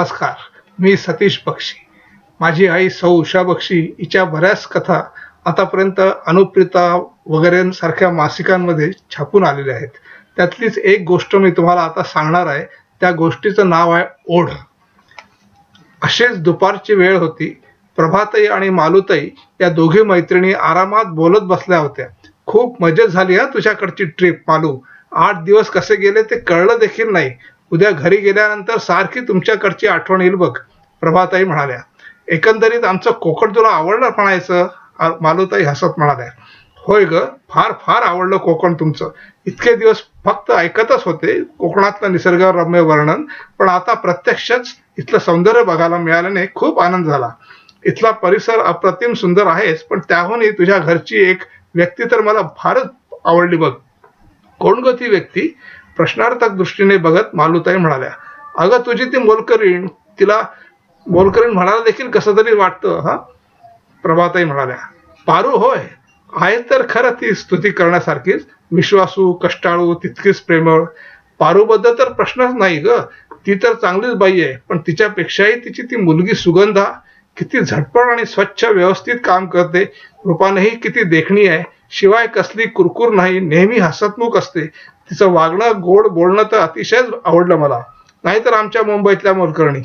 नमस्कार. मी सतीश बक्षी. माझी आई सौ उषा बक्षी हिच्या बऱ्याच कथा आतापर्यंत अनुप्रिता वगैरे सारख्या मासिकांमध्ये छापून आलेल्या आहेत. त्यातलीच एक गोष्ट मी तुम्हाला आता सांगणार आहे. त्या गोष्टीचं नाव आहे ओढ. असेच दुपारची वेळ होती. प्रभाताई आणि मालुताई या दोघी मैत्रिणी आरामात बोलत बसल्या होत्या. खूप मजेत झाली हा तुझ्याकडची ट्रिप मालू. आठ दिवस कसे गेले ते कळलं देखील नाही. उद्या घरी गेल्यानंतर सारखी तुमच्याकडची आठवण येईल बघ. प्रभाताई म्हणाल्या एकंदरीत आमचं कोकण तुला आवडलं म्हणायचं? आ- मालुताई हसत म्हणाल्या होय ग फार फार आवडलं कोकण तुमचं. इतके दिवस फक्त ऐकतच होते कोकणातलं निसर्गरम्य वर्णन पण आता प्रत्यक्षच इथलं सौंदर्य बघायला मिळाल्याने खूप आनंद झाला. इथला परिसर अप्रतिम सुंदर आहेच पण त्याहूनही तुझ्या घरची एक व्यक्ती तर मला फारच आवडली बघ. कोण ग ती व्यक्ती? प्रश्नार्थक दृष्टीने बघत मालुताई म्हणाल्या अगं तुझी ती मोलकरीण तिला मोलकरीण म्हणायला देखील कसं तरी वाटतं हा? प्रभाताई म्हणाल्या पारू होय आहे तर खरं ती स्तुती करण्यासारखीच विश्वासू कष्टाळू तितकीच प्रेमळ. पारूबद्दल तर प्रश्नच नाही ग ती तर चांगलीच बाई आहे पण तिच्यापेक्षाही तिची ती मुलगी सुगंधा किती झटपट आणि स्वच्छ व्यवस्थित काम करते रूपानेही किती देखणी आहे शिवाय कसली कुरकुर नाही नेहमी हसतमुख असते तिचं वागणं गोड बोलणं तर अतिशय आवडलं मला. नाहीतर आमच्या मुंबईतल्या मोलकर्णी.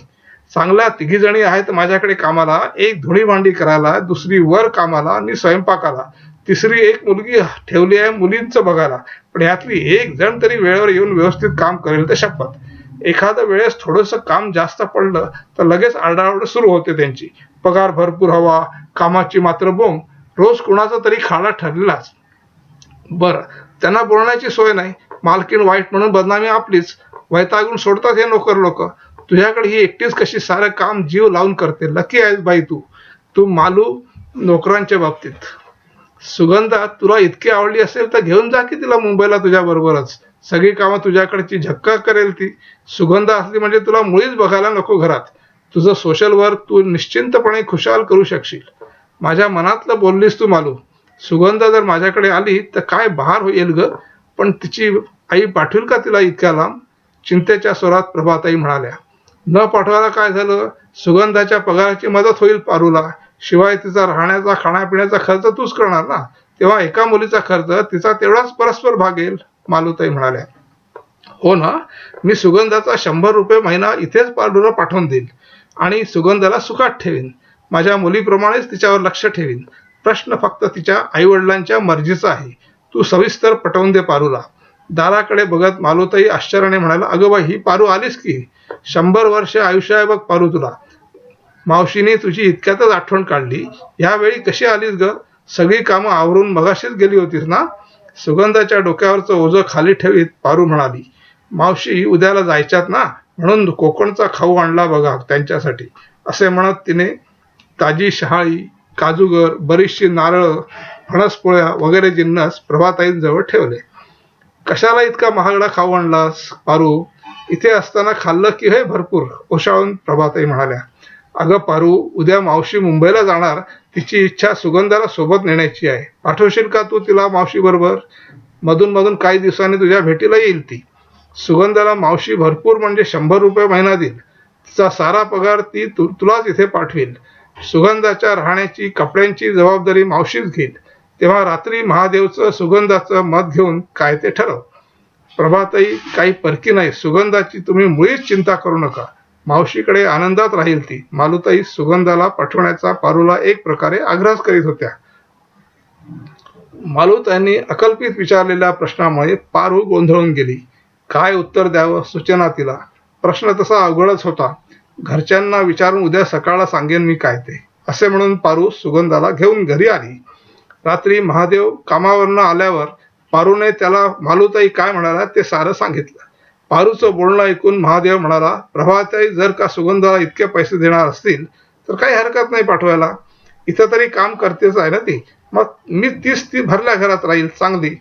चांगल्या तिघी जणी आहेत माझ्याकडे कामाला. एक धुणी भांडी करायला दुसरी वर कामाला आणि स्वयंपाकाला. तिसरी एक मुलगी ठेवली आहे मुलींचं बघायला. पण यातली एक जण तरी वेळेवर येऊन व्यवस्थित काम करेल तर शपथ. एखाद्या वेळेस थोडंसं काम जास्त पडलं तर लगेच आरडाओरड सुरू होते त्यांची. पगार भरपूर हवा कामाची मात्र बोंब. रोज कुणाचा तरी खाडा ठरलेलाच. बरं त्यांना बोलण्याची सोय नाही. मालकीण वाईट म्हणून बदनामी आपलीच. वैतागून सोडतात हे नोकर लोक. तुझ्याकडे ही एकटीच कशी सारं काम जीव लावून करते? लकी आहेस बाई तू. तू मालू नोकरांच्या बाबतीत. सुगंधा तुला इतकी आवडली असेल तर घेऊन जा की तिला मुंबईला तुझ्या बरोबरच. सगळी कामं तुझ्याकडची झक्का करेल ती. सुगंधा असली म्हणजे तुला मुळीच बघायला नको घरात. तुझं सोशल वर्क तू निश्चिंतपणे खुशाल करू शकशील. माझ्या मनातलं बोललीस तू मालू. सुगंधा जर माझ्याकडे आली तर काय बहार होईल ग? पण तिची आई पाठवील का तिला इतक्या लांब? चिंतेच्या स्वरात प्रभाताई म्हणाल्या न पाठवायला काय झालं? सुगंधाच्या पगाराची मदत होईल पारूला. शिवाय तिचा राहण्याचा खाण्यापिण्याचा खर्च तूच करणार ना? तेव्हा एका मुलीचा खर्च तिचा तेवढाच परस्पर भागेल मालुताई म्हणाल्या. हो ना मी सुगंधाचा शंभर रुपये महिना इथेच पारूला पाठवून देईल आणि सुगंधाला सुखात ठेवीन. माझ्या मुलीप्रमाणेच तिच्यावर लक्ष ठेवीन. प्रश्न फक्त तिच्या आईवडिलांच्या मर्जीचा आहे. तू सविस्तर पटवून दे पारूला दाराकडे बघत मालुताई आश्चर्याने म्हणाला अगं बाई ही पारू आलीस की? शंभर वर्ष आयुष्य आहे बघ पारू तुला. मावशीने तुझी इतक्यातच आठवण काढली. यावेळी कशी आलीस ग? सगळी कामं आवरून मगाशीच गेली होतीस ना? सुगंधाच्या डोक्यावरचं ओझं खाली ठेवीत पारू म्हणाली. मावशी उद्याला जायच्यात ना? म्हणून कोकणचा खाऊ आणला बघा त्यांच्यासाठी. असे म्हणत तिने ताजी शहाळी काजूगर बरीचशी नारळ फणसपोळ्या वगैरे जिन्नस प्रभाताईंजवळ ठेवले. कशाला इतका महागडा खाऊ आणलास? पारू इथे असताना खाल्लं की हे भरपूर ओशाळून प्रभाताई म्हणाल्या. अगं पारू उद्या मावशी मुंबईला जाणार तिची इच्छा सुगंधाला सोबत नेण्याची आहे. पाठवशील का तू तिला मावशी बरोबर? मधून मधून काही दिवसांनी तुझ्या भेटीला येईल ती. सुगंधाला मावशी भरपूर म्हणजे शंभर रुपये महिना देईल. तिचा सारा पगार ती तु तुलाच इथे पाठवेल. सुगंधाच्या राहण्याची कपड्यांची जबाबदारी मावशीच घेईल. तेव्हा रात्री महादेवचं सुगंधाचं मत घेऊन काय ते ठरव. प्रभाताई काही परकी नाही. सुगंधाची तुम्ही मुळीच चिंता करू नका. मावशीकडे आनंदात राहील ती. मालुताई सुगंधाला पाठवण्याचा पारूला एक प्रकारे आग्रह करीत होत्या. मालुताईंनी अकल्पित विचारलेल्या प्रश्नामुळे पारू गोंधळून गेली. काय उत्तर द्यावं सूचना तिला. प्रश्न तसा अवघडच होता. घरच्यांना विचारून उद्या सकाळला सांगेन मी काय ते. असे म्हणून पारू सुगंधाला घेऊन घरी आली. रात्री महादेव कामावरनं आल्यावर पारूने त्याला मालुताई काय म्हणाला ते सारं सांगितलं. पारूचं बोलणं ऐकून महादेव म्हणाला प्रभाताई जर का सुगंधाला इतके पैसे देणार असतील तर काही हरकत नाही पाठवायला. इथं तरी काम करतेच आहे ना ती. मग मी तीच ती भरल्या घरात राहील चांगली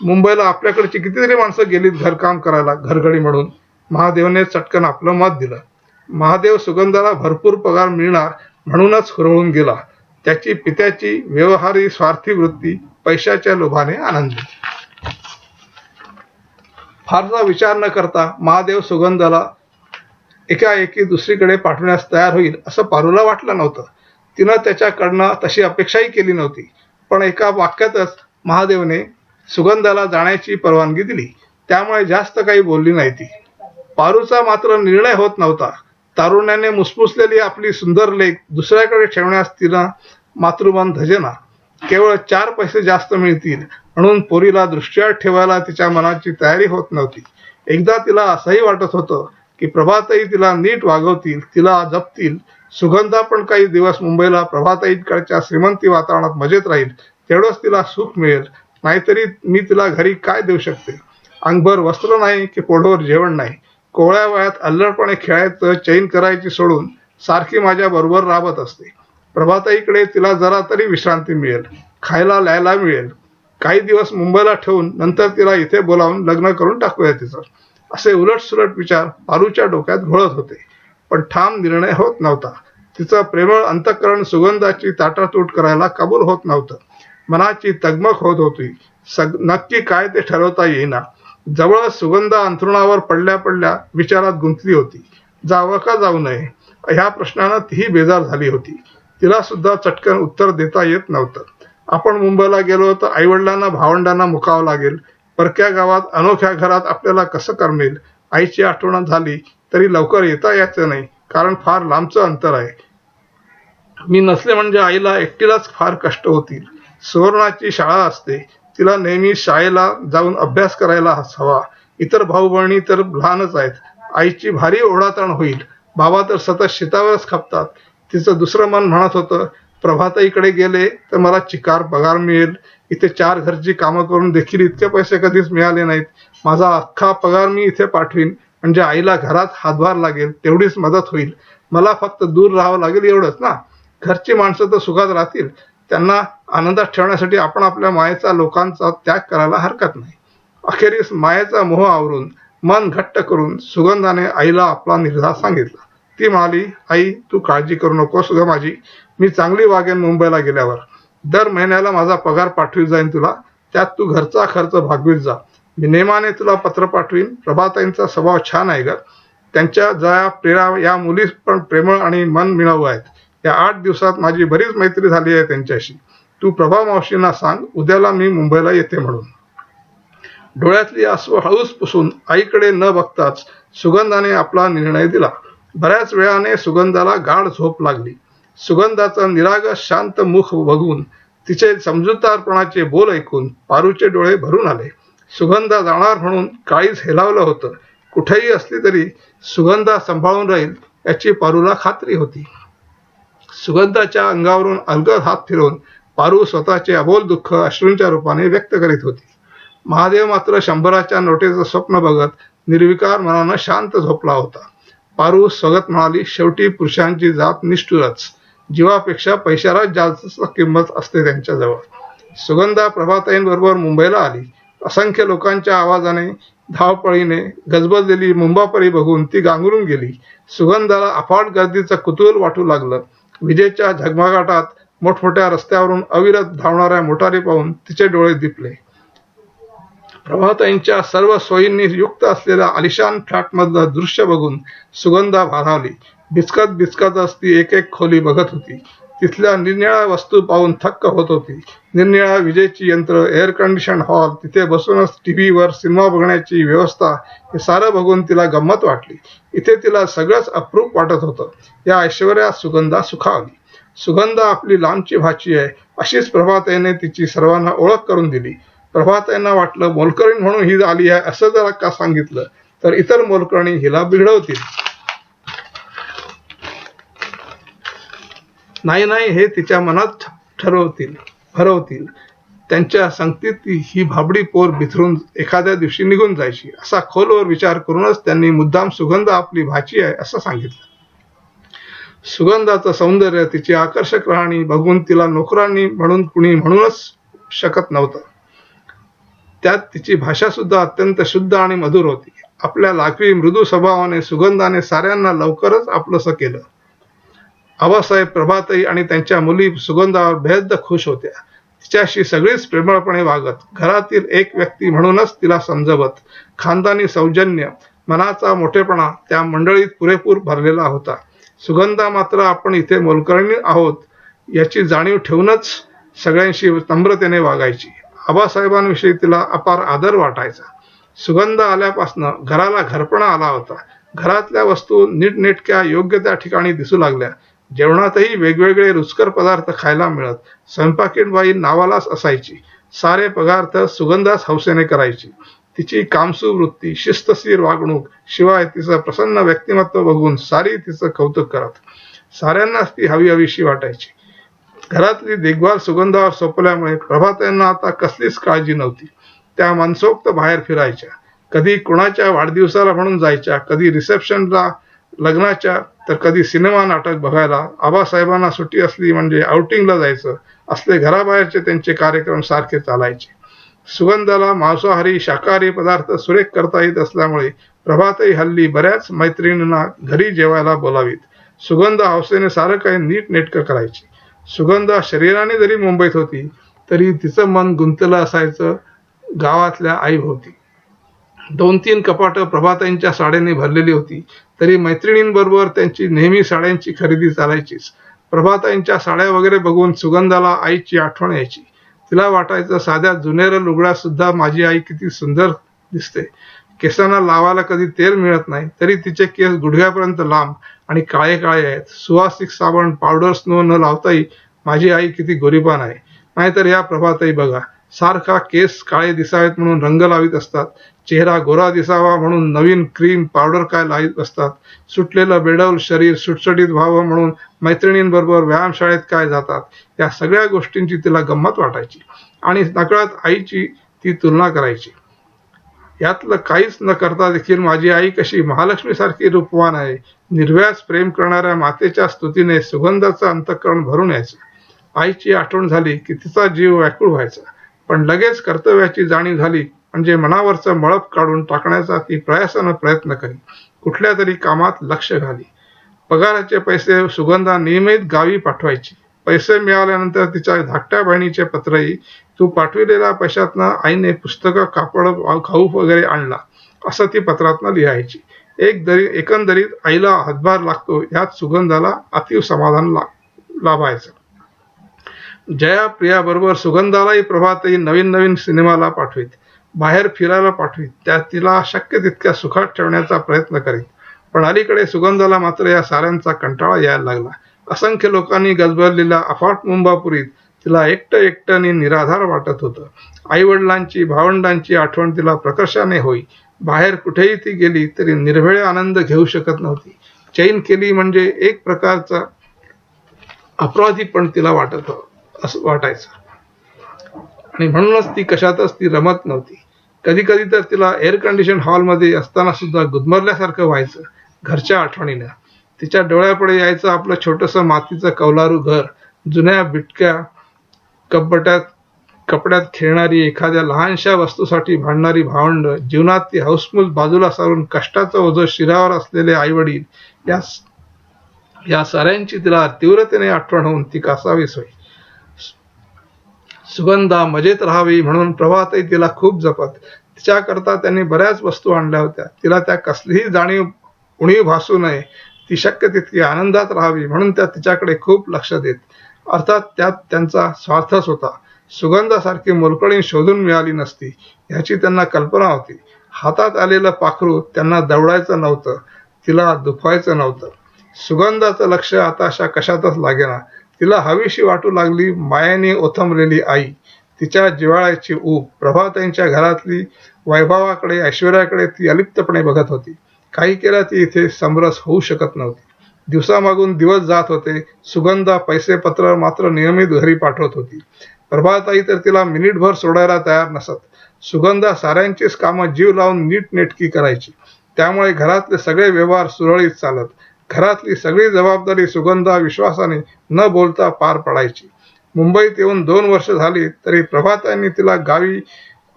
मुंबईला आपल्याकडची कितीतरी माणसं गेलीत घरकाम करायला घरगडी म्हणून. महादेवने चटकन आपलं मत दिलं. महादेव सुगंधाला भरपूर पगार मिळणार म्हणूनच हुरळून गेला. त्याची पित्याची व्यवहारी स्वार्थी वृत्ती पैशाच्या लोभाने आनंदी. फारसा विचार न करता महादेव सुगंधाला एकाएकी दुसरीकडे पाठवण्यास तयार होईल असं पारूला वाटलं नव्हतं. तिनं त्याच्याकडनं तशी अपेक्षाही केली नव्हती. पण एका वाक्यातच महादेवने सुगंधाला जाण्याची परवानगी दिली. त्यामुळे जास्त काही बोलली नाही ती. पारूचा मात्र निर्णय होत नव्हता. तारुण्याने मुसमुसलेली आपली सुंदर लेख दुसऱ्याकडे ठेवण्यास तिला मातृमान धजना केवळ चार पैसे जास्त मिळतील म्हणून पोरीला दृष्ट्यात ठेवायला तिच्या मनाची तयारी होत नव्हती. एकदा तिला असंही वाटत होतं की प्रभाताई तिला नीट वागवतील तिला जपतील. सुगंधा पण काही दिवस मुंबईला प्रभाताईकडच्या श्रीमंती वातावरणात मजेत राहील तेवढंच तिला सुख मिळेल. नाहीतरी मी तिला घरी काय देऊ शकते? अंगभर वस्त्र नाही की पोढवर जेवण नाही? कोवळ्या वयात अल्लडपणे खेळायचं चैन करायची सोडून सारखी माझ्या बरोबर राबत असते. प्रभाताईकडे तिला जरा तरी विश्रांती मिळेल. खायला ल्यायला मिळेल. काही दिवस मुंबईला ठेवून नंतर तिला इथे बोलावून लग्न करून टाकूया तिचं. असे उलट सुलट विचार पारूच्या डोक्यात घोळत होते. पण ठाम निर्णय होत नव्हता. तिचं प्रेमळ अंतःकरण सुगंधाची ताटातूट करायला कबूल होत नव्हतं. मनाची तगमग होत होती. सग नक्की काय ते ठरवता येईना. जवळ सुगंधा अंथरुणावर पडल्या पडल्या विचारात गुंतली होती. जावं का जाऊ नये? ह्या प्रश्नानं तीही बेजार झाली होती. तिला सुद्धा चटकन उत्तर देता येत नव्हतं. आपण मुंबईला गेलो तर आईवडिलांना भावंडांना मुकावं लागेल. परक्या गावात अनोख्या घरात आपल्याला कसं करमेल? आईची आठवण झाली तरी लवकर येता यायचं नाही कारण फार लांबचं अंतर आहे. मी नसले म्हणजे आईला एकटीलाच फार कष्ट होतील. सुवर्णाची शाळा असते. तिला नेहमी शाळेला जाऊन अभ्यास करायला हवा. इतर भाऊ बहिणी तर लहानच आहेत. आईची भारी ओढाताण होईल. बाबा तर सतत शेतावरच खपतात. तिचं दुसरं मन म्हणत होतं प्रभाताईकडे गेले तर मला चिकार पगार मिळेल. इथे चार घरची कामं करून देखील इतके पैसे कधीच मिळाले नाहीत. माझा अख्खा पगार मी इथे पाठवीन. म्हणजे आईला घरात हातभार लागेल तेवढीच मदत होईल. मला फक्त दूर राहावं लागेल एवढंच ना. घरची माणसं तर सुखात राहतील. त्यांना आनंदात ठेवण्यासाठी आपण आपल्या मायेचा लोकांचा त्याग करायला हरकत नाही. अखेरीस मायेचा मोह आवरून मन घट्ट करून सुगंधाने आईला आपला निर्धार सांगितला. ती म्हणाली आई तू काळजी करू नकोस ग माझी. मी चांगली वागेन मुंबईला गेल्यावर. दर महिन्याला माझा पगार पाठवीत जाईन तुला. त्यात तू घरचा खर्च भागवीत जा. मी नेमाने तुला पत्र पाठवीन. प्रभाताईंचा स्वभाव छान आहे ग. त्यांच्या जया प्रेरा या मुली पण प्रेमळ आणि मन मिळावू आहेत. या आठ दिवसात माझी बरीच मैत्री झाली आहे त्यांच्याशी. तू प्रभा मावशींना सांग उद्याला मी मुंबईला येते म्हणून. डोळ्यातली आसव हळूच पुसून आईकडे न बघताच सुगंधाने आपला निर्णय दिला. बऱ्याच वेळाने सुगंधाला गाढ झोप लागली. सुगंधाचा निरागस शांत मुख बघून तिचे समजूतदारपणाचे बोल ऐकून पारूचे डोळे भरून आले. सुगंधा जाणार म्हणून काळीच हेलावलं होतं. कुठेही असली तरी सुगंधा सांभाळून राहील याची पारूला खात्री होती. सुगंधाच्या अंगावरून अलगद हात फिरवून पारू स्वतःचे अबोल दुःख अश्रूंच्या रूपाने व्यक्त करीत होती. महादेव मात्र शंभराच्या नोटेचं स्वप्न बघत निर्विकार मनानं शांत झोपला होता. पारू स्वगत म्हणाली शेवटी पुरुषांची जात निष्ठुरच. जीवापेक्षा पैशालाच जास्त किंमत असते त्यांच्याजवळ. सुगंधा प्रभाताईंबरोबर मुंबईला आली. असंख्य लोकांच्या आवाजाने धावपळीने गजबजलेली मुंबापरी बघून ती गांगरून गेली. सुगंधाला अफाट गर्दीचं कुतूहल वाटू लागलं. विजेच्या झगमगाटात मोठमोठ्या रस्त्यावरून अविरत धावणाऱ्या मोटारी पाहून तिचे डोळे दिपले. प्रभाताईंच्या सर्व सोयींनी युक्त असलेल्या आलिशान फ्लॅटमधलं दृश्य बघून सुगंधा भारावली. बिचकत बिचकतच ती एक एक खोली बघत होती. तिथल्या निरनिळ्या वस्तू पाहून थक्क होत होती. निरनिळ्या विजेची यंत्र एअर कंडिशन हॉल तिथे बसूनच टी व्हीवर सिनेमा बघण्याची व्यवस्था हे सारं बघून तिला गंमत वाटली. इथे तिला सगळंच अप्रूप वाटत होतं. या ऐश्वर्यात सुगंधा सुखावली. सुगंधा आपली लांबची भाची आहे अशीच प्रभाताईने तिची सर्वांना ओळख करून दिली. प्रभाताईंना वाटलं मोलकरीण म्हणून ही आली आहे असं जर का सांगितलं तर इतर मोलकरणी हिला बिघडवतील. नाही नाही हे तिच्या मनात ठरवतील भरवतील. त्यांच्या संगतीत ही भाबडी पोर बिथरून एखाद्या दिवशी निघून जायची. असा खोलवर विचार करूनच त्यांनी मुद्दाम सुगंध आपली भाची आहे असं सांगितलं. सुगंधाचं सौंदर्य तिची आकर्षक राहणी बघून तिला नोकरांनी म्हणून कुणी म्हणूनच शकत नव्हतं. त्यात तिची भाषा सुद्धा अत्यंत शुद्ध आणि मधुर होती. आपल्या लाखवी मृदू स्वभावाने सुगंधाने साऱ्यांना लवकरच आपलंसं केलं. आबासाहेब प्रभातही आणि त्यांच्या मुली सुगंधावर भेद खुश होत्या. तिच्याशी सगळीच प्रेमळपणे वागत घरातील एक व्यक्ती म्हणूनच तिला समजवत खानदानी सौजन्य मनाचा मोठेपणा त्या मंडळीत पुरेपूर भरलेला होता. सुगंधा मात्र आपण इथे मोलकरणी आहोत याची जाणीव ठेवूनच सगळ्यांशी नम्रतेने वागायची. आबासाहेबांविषयी तिला अपार आदर वाटायचा. सुगंध आल्यापासनं घराला घरपणा आला होता. घरातल्या वस्तू नीटनेटक्या योग्य त्या ठिकाणी दिसू लागल्या. जेवणातही वेगवेगळे रुचकर पदार्थ खायला मिळत. स्वयंपाकीण बाई नावालाच असायची. सारे पदार्थ सुगंधास हौसेने करायची. तिची कामसू वृत्ती शिस्तशीर वागणूक शिवाय तिचं प्रसन्न व्यक्तिमत्व बघून सारी तिचं कौतुक करत. साऱ्यांनाच ती हवी हवीशी वाटायची. घरातली देखभाल सुगंधावर सोपल्यामुळे प्रभात यांना आता कसलीच काळजी नव्हती. त्या मनसोक्त बाहेर फिरायच्या. कधी कुणाच्या वाढदिवसाला म्हणून जायच्या कधी रिसेप्शनला लग्नाच्या तर कधी सिनेमा नाटक बघायला. आबासाहेबांना सुट्टी असली म्हणजे आउटिंगला जायचं असले घराबाहेरचे त्यांचे कार्यक्रम सारखे चालायचे. सुगंधाला मांसाहारी शाकाहारी पदार्थ सुरेख करता येत असल्यामुळे प्रभातही हल्ली बऱ्याच मैत्रिणींना घरी जेवायला बोलावीत. सुगंध हौसेने सारं काही नीट नेटकं करायची. सुगंधा शरीराने जरी मुंबईत होती तरी तिचं मन गुंतलं असायचं गावातल्या आईभोवती. दोन तीन कपाटं प्रभाताईंच्या साड्यांनी भरलेली होती तरी मैत्रिणींबरोबर त्यांची नेहमी साड्यांची खरेदी चालायचीच. प्रभाताईंच्या साड्या वगैरे बघून सुगंधाला आईची आठवण यायची. तिला वाटायचं साध्या जुनेर लुगड्या सुद्धा माझी आई किती सुंदर दिसते. केसांना लावायला कधी तेल मिळत नाही तरी तिचे केस गुडघ्यापर्यंत लांब आणि काळे काळे आहेत? सुवासिक साबण पावडर स्नो न लावताही माझी आई किती गोरीबान आहे. नाहीतर या प्रभातही बघा. सारखा केस काळे दिसावेत म्हणून रंग लावित असतात. चेहरा गोरा दिसावा म्हणून नवीन क्रीम पावडर काय लावित असतात? सुटलेलं बेडवल शरीर सुटसुटीत व्हावं म्हणून मैत्रिणींबरोबर व्यायामशाळेत काय जातात? या सगळ्या गोष्टींची तिला गंमत वाटायची. आणि नकळत आईची ती तुलना करायची. यातलं काहीच न करता देखील माझी आई कशी महालक्ष्मी सारखी रूपवान आहे निर्व्यास प्रेम करणाऱ्या मातेच्या स्तुतीने सुगंधाचं अंतकरण भरून यायचं. आईची आठवण झाली की तिचा जीव व्याकुळ व्हायचा. पण लगेच कर्तव्याची जाणीव झाली म्हणजे मनावरचं मळप काढून टाकण्याचा ती प्रयासानं प्रयत्न करी. कुठल्या तरी कामात लक्ष घाली. पगाराचे पैसे सुगंधा नियमित गावी पाठवायची. पैसे मिळाल्यानंतर तिच्या धाकट्या बहिणीचे पत्रही तू पाठविलेल्या पैशातनं आईने पुस्तकं कापड खाऊ वगैरे आणला. असं ती पत्रातनं लिहायची. एक दरी एकंदरीत आईला हातभार लागतो यात सुगंधाला अतिव समाधान ला लाभायचं. जया प्रिया बरोबर सुगंधालाही प्रभातही नवीन नवीन सिनेमाला पाठवीत. बाहेर फिरायला पाठवीत. त्या तिला शक्य तितक्या सुखात ठेवण्याचा प्रयत्न करीत. पण अलीकडे सुगंधाला मात्र या साऱ्यांचा कंटाळा यायला लागला. असंख्य लोकांनी गजबजलेल्या अफाट मुंबापुरीत तिला एकटं एकट्याने निराधार वाटत होतं. आई वडिलांची भावंडांची आठवण तिला प्रकर्षाने होई. बाहेर कुठेही ती गेली तरी निर्भेळ आनंद घेऊ शकत नव्हती. चैन केली म्हणजे एक प्रकारचा अपराधी पण तिला वाटत हो- असं वाटायचं. आणि म्हणूनच ती कशातच ती रमत नव्हती. कधी कधी तर तिला एअर कंडिशन हॉलमध्ये असताना सुद्धा गुदमरल्यासारखं व्हायचं घरच्या आठवणीनं. तिच्या डोळ्यापुढे यायचं आपलं छोटंसं मातीचं कौलारू घर जुन्या बिटक्या कपट्यात कपड्यात खेळणारी एखाद्या लहानशा वस्तूसाठी भांडणारी भावंड जीवनात ती हौसमुल बाजूला सारून कष्टाचं ओझं शिरावर असलेले आई वडील या या साऱ्यांची तिला तीव्रतेने आठवण होऊन ती कासावीस होई. सुगंधा मजेत राहावी म्हणून प्रभातही तिला खूप जपत. तिच्याकरता त्यांनी बऱ्याच वस्तू आणल्या होत्या. तिला त्या कसलीही जाणीव उणीव भासू नये. ती शक्य तितकी आनंदात राहावी म्हणून त्या तिच्याकडे खूप लक्ष देत. अर्थात त्यात त्यांचा स्वार्थच होता. सुगंधासारखी मोलकळी शोधून मिळाली नसती ह्याची त्यांना कल्पना होती. हातात आलेलं पाखरू त्यांना दवडायचं नव्हतं तिला दुखवायचं नव्हतं. सुगंधाचं लक्ष आता अशा कशातच लागेना. तिला हवीशी वाटू लागली मायाने ओथंबलेली आई. तिच्या जिवाळ्याची ऊब प्रभाताईंच्या घरातली वैभवाकडे ऐश्वर्याकडे ती अलिप्तपणे बघत होती. काही केल्या ती इथे समरस होऊ शकत नव्हती. दिवसामागून दिवस जात होते. सुगंधा पैसे पत्र मात्र नियमित घरी पाठवत होती. प्रभाताई तर तिला मिनिटभर सोडायला तयार नसत. सुगंधा साऱ्यांचीच कामं जीव लावून नीट नेटकी करायची. त्यामुळे घरातले सगळे व्यवहार सुरळीत चालत. घरातली सगळी जबाबदारी सुगंधा विश्वासाने न बोलता पार पडायची. मुंबईत येऊन दोन वर्ष झाली तरी प्रभातांनी तिला गावी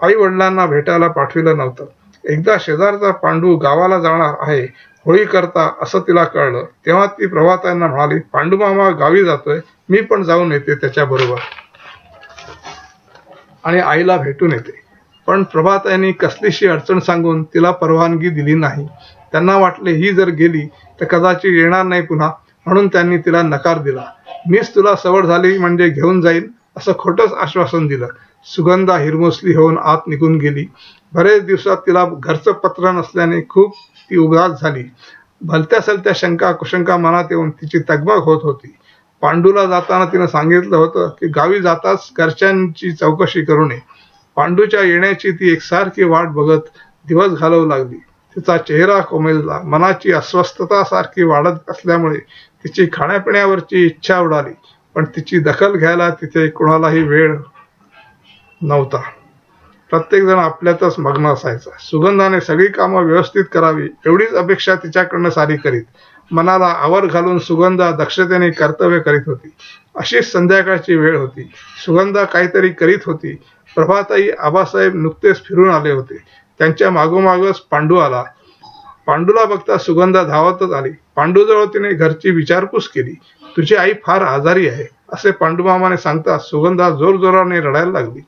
आई वडिलांना भेटायला पाठविलं नव्हतं. एकदा शेजारचा पांडू गावाला जाणार आहे. होळी करता असं तिला कळलं. तेव्हा ती प्रभातांना म्हणाली पांडुमामा गावी जातोय मी पण जाऊन येते त्याच्याबरोबर. आणि आईला भेटून येते. पण प्रभाताईंनी कसलीशी अडचण सांगून तिला परवानगी दिली नाही. त्यांना वाटले ही जर गेली तर कदाचित येणार नाही पुन्हा. म्हणून त्यांनी तिला नकार दिला. मीच तुला सवड झाली म्हणजे घेऊन जाईल असं खोटंच आश्वासन दिलं. सुगंधा हिरमोसली होऊन आत निघून गेली. बरेच दिवसात तिला घरचं पत्र नसल्याने खूप ती उदास झाली. भलत्या सलत्या शंका कुशंका मनात येऊन तिची तगमग होत होती. पांडूला जाताना तिनं सांगितलं होतं की गावी जाताच घरच्यांची चौकशी करू नये. पांडूच्या येण्याची ती एकसारखी वाट बघत दिवस घालवू लागली. तिचा चेहरा कोमेजला. मनाची अस्वस्थता सारखी वाढत असल्यामुळे तिची खाण्यापिण्यावरची इच्छा उडाली. पण तिची दखल घ्यायला तिथे कोणालाही वेळ नव्हता. प्रत्येक जण आपल्यातच मग्न असायचा. सुगंधाने सगळी कामं व्यवस्थित करावी एवढीच अपेक्षा तिच्याकडनं सारी करीत. मनाला आवर घालून सुगंधा दक्षतेने कर्तव्य करीत होती. अशीच संध्याकाळची वेळ होती. सुगंधा काहीतरी करीत होती. प्रभाताई आबासाहेब नुकतेच फिरून आले होते. त्यांच्या मागोमागच पांडू आला. पांडूला बघता सुगंधा धावतच आली. पांडूजवळ तिने घरची विचारपूस केली. तुझी आई फार आजारी आहे असे पांडुमामाने सांगता सुगंधा जोरजोराने रडायला लागली.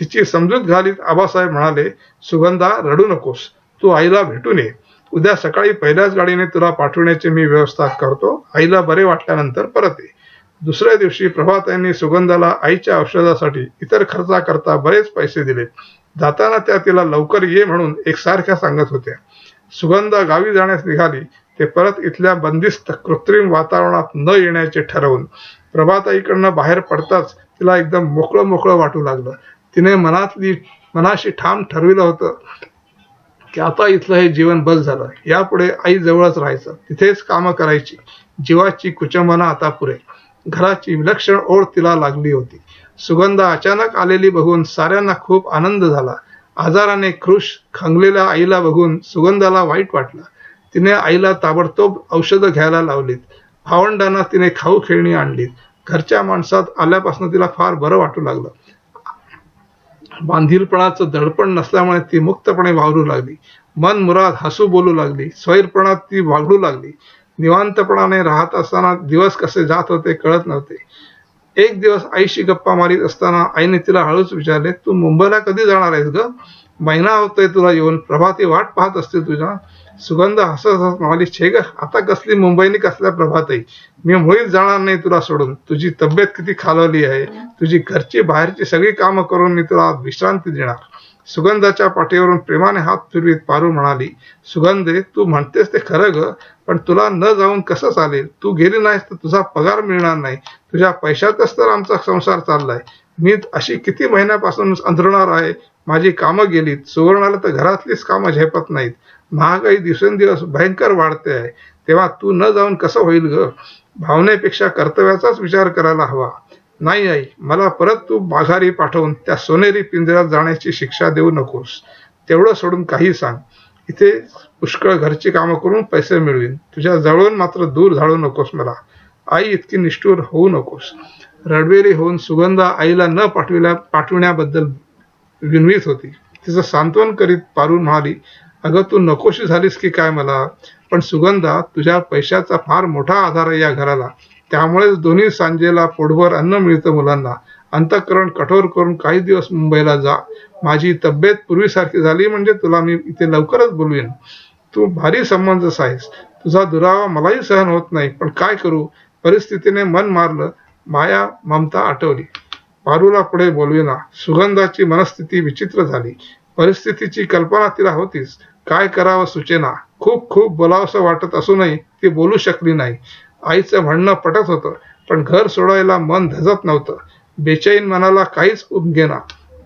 तिची समजूत घालीत आबासाहेब म्हणाले सुगंधा रडू नकोस. तू आईला भेटून ये उद्या सकाळी पहिल्याच गाडीने तुला पाठवण्याची मी व्यवस्था करतो. आईला बरे वाटल्यानंतर परत. ये दुसऱ्या दिवशी प्रभातांनी सुगंधाला आईच्या औषधासाठी इतर खर्चाकरता बरेच पैसे दिले. जाताना त्या तिला लवकर ये म्हणून एकसारख्या सांगत होत्या. सुगंधा गावी जाण्यास निघाली. ते परत इथल्या बंदिस्त कृत्रिम वातावरणात न येण्याचे ठरवून प्रभाताईकडनं बाहेर पडताच तिला एकदम मोकळं मोकळं वाटू लागलं. तिने मनातली मनाशी ठाम ठरविलं होतं की आता इथलं हे जीवन बस झालं. यापुढे आई जवळच राहायचं. तिथेच कामं करायची. जीवाची कुचंबना आता पुरे. घराची विलक्षण ओढ तिला लागली होती. सुगंधा अचानक आलेली बघून साऱ्यांना खूप आनंद झाला. आजाराने खुश खंगलेल्या आईला बघून सुगंधाला वाईट वाटलं. तिने आईला ताबडतोब औषधं घ्यायला लावलीत. भावंडांना तिने खाऊ खेळणी आणलीत. घरच्या माणसात आल्यापासून तिला फार बरं वाटू लागलं. बांधीलपणाचं दडपण नसल्यामुळे ती मुक्तपणे वावरू लागली. मन मुराद हसू बोलू लागली. स्वैरपणात ती वागडू लागली. निवांतपणाने राहत असताना दिवस कसे जात होते कळत नव्हते. एक दिवस आईशी गप्पा मारीत असताना आईने तिला हळूच विचारले तू मुंबईला कधी जाणार आहेस ग? महिना होतोय तुला येऊन. प्रभाती वाट पाहत असते तुझ्या. सुगंध हसत हसत म्हणाली छे ग आता कसली मुंबईने कसल्या प्रभातही मी मुळीच जाणार नाही तुला सोडून. तुझी तब्येत किती खालवली आहे? तुझी घरची बाहेरची सगळी कामं करून मी तुला विश्रांती देणार. सुगंधाच्या पाठीवरून प्रेमाने हात फिरवीत पारू म्हणाली सुगंधे तू म्हणतेस ते खरं ग पण तुला न जाऊन कसं चालेल? तू गेली नाहीस तर तुझा पगार मिळणार नाही. तुझ्या पैशातच तर आमचा संसार चाललाय. मी अशी किती महिन्यापासून अंधरणार आहे? माझी कामं गेलीत. सुवर्णाला तर घरातलीच कामं झेपत नाहीत. महागाई दिवसेंदिवस भयंकर वाढते आहे. तेव्हा तू न जाऊन कसं होईल ग? भावनेपेक्षा कर्तव्याचाच विचार करायला हवा. नाही आई मला परत तू माघारी पाठवून त्या सोनेरी पिंजऱ्यात जाण्याची शिक्षा देऊ नकोस. तेवढं सोडून काही सांग. इथे पुष्कळ घरची कामं करून पैसे मिळवीन. तुझ्या जवळून मात्र दूर झाडू नकोस मला. आई इतकी निष्ठूर होऊ नकोस. रडवेरी होऊन सुगंधा आईला न पाठविल्या पाठविण्याबद्दल विनवीत होती. तिचं सांत्वन करीत पारून म्हणाली अगं तू नकोशी झालीस की काय मला? पण सुगंधा तुझ्या पैशाचा फार मोठा आधार आहे या घराला. त्यामुळेच दोन्ही सांजेला पोटभर अन्न मिळतं मुलांना. अंतःकरण कठोर करून काही दिवस मुंबईला जा. माझी तब्येत पूर्वीसारखी झाली म्हणजे तुला मी इथे लवकरच बोलवीन. तू भारी संबंधच आहेस. तुझा दुरावा मलाही सहन होत नाही. पण काय करू? परिस्थितीने मन मारलं. माया ममता आठवली. पारूला पुढे बोलविना सुगंधाची मनस्थिती विचित्र झाली. परिस्थितीची कल्पना तिला होतीच. काय करावं सुचेना. खूप खूप बोलावंसं वाटत असूनही ती बोलू शकली नाही. आईचं म्हणणं पटत होतं पण घर सोडायला मन धजत नव्हतं. बेचैन मनाला काहीच उमगेना.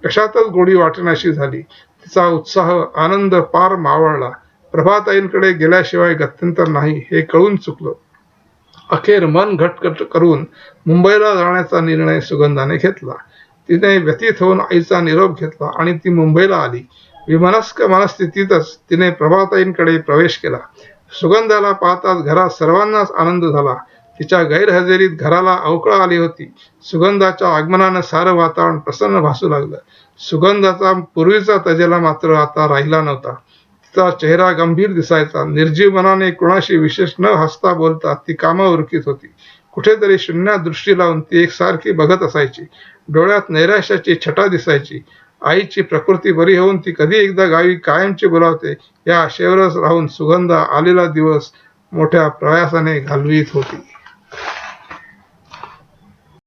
कशातच गोडी वाटण्याशी झाली. तिचा उत्साह आनंद पार मावळला. प्रभाताईंकडे गेल्याशिवाय गत्यंतर नाही हे कळून चुकलं. अखेर मन घटघट करून मुंबईला जाण्याचा निर्णय सुगंधाने घेतला. तिने व्यतीत होऊन आईचा निरोप घेतला आणि ती मुंबईला आली. विमनस्क मनस्थितीतच तिने प्रभाताईंकडे प्रवेश केला. सुगंधाला पाहताच घरात सर्वांनाच आनंद झाला. तिच्या गैरहजेरीत घराला अवकळ आली होती. सुगंधाच्या आगमनानं सारं वातावरण प्रसन्न भासू लागलं. सुगंधाचा पूर्वीचा तजेला मात्र आता राहिला नव्हता. तिचा चेहरा गंभीर दिसायचा. निर्जीव मनाने कुणाशी विशेष न हसता बोलता ती कामं उरकीत होती. कुठेतरी शून्यात दृष्टी लावून ती एकसारखी बघत असायची. डोळ्यात नैराश्याची छटा दिसायची. आईची प्रकृती बरी होऊन ती कधी एकदा गावी कायमची बोलावते या आशेवरच राहून सुगंधा आलेला दिवस मोठ्या प्रयासाने घालवीत होती.